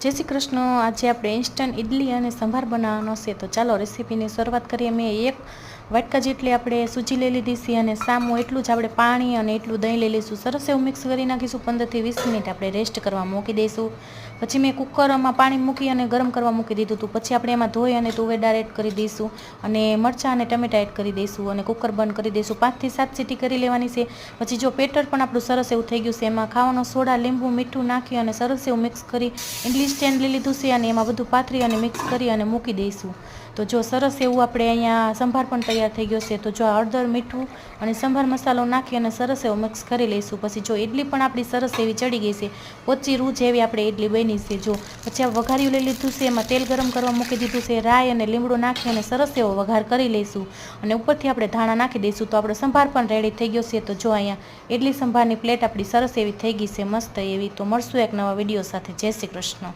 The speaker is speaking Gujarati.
જય શ્રી કૃષ્ણ. આજે આપણે ઇન્સ્ટન્ટ ઇડલી અને સંભાર બનાવવાનો છે. તો ચાલો રેસીપીની શરૂઆત કરીએ. મેં એક વાટકા જેટલી આપણે સૂજી લઈ લીધી છે અને સામું એટલું જ આપણે પાણી અને એટલું દહીં લઈ લઈશું. સરસ એવું મિક્સ કરી નાખીશું. પંદરથી વીસ મિનિટ આપણે રેસ્ટ કરવા મૂકી દઈશું. પછી મેં કુકરમાં પાણી મૂકી અને ગરમ કરવા મૂકી દીધું હતું. પછી આપણે એમાં ધોઈ અને તુવેર દાળ એડ કરી દઈશું અને મરચાં અને ટમેટા એડ કરી દઈશું અને કુકર બંધ કરી દઈશું. પાંચથી સાત સીટી કરી લેવાની છે. પછી જો પેટર પણ આપણું સરસ એવું થઈ ગયું છે. એમાં ખાવાનો સોડા, લીંબુ, મીઠું નાખી અને સરસ એવું મિક્સ કરી ઇંગ્લિશ સ્ટેન્ડ લઈ લીધું છે અને એમાં બધું પાથરી અને મિક્સ કરી અને મૂકી દઈશું. તો જો સરસ એવું આપણે અહીંયા સંભાર પણ તૈયાર થઈ ગયો છે. તો જો હળદર, મીઠું અને સંભાર મસાલો નાખી અને સરસ એવો મિક્સ કરી લઈશું. પછી જો ઇડલી પણ આપણી સરસ એવી ચડી ગઈ છે. પોચી રૂ જેવી આપણે ઇડલી બની છે. જો પછી આ વઘાર્યું લઈ લીધું છે. એમાં તેલ ગરમ કરવા મૂકી દીધું છે. રાઈ અને લીમડો નાખી અને સરસ એવો વઘાર કરી લઈશું. અને ઉપરથી આપણે ધાણા નાખી દઈશું. તો આપણો સંભાર પણ રેડી થઈ ગયો છે. તો જો અહીંયા ઇડલી સંભારની પ્લેટ આપણી સરસ એવી થઈ ગઈ છે. મસ્ત એવી. તો મળશું એક નવા વીડિયો સાથે. જય શ્રી કૃષ્ણ.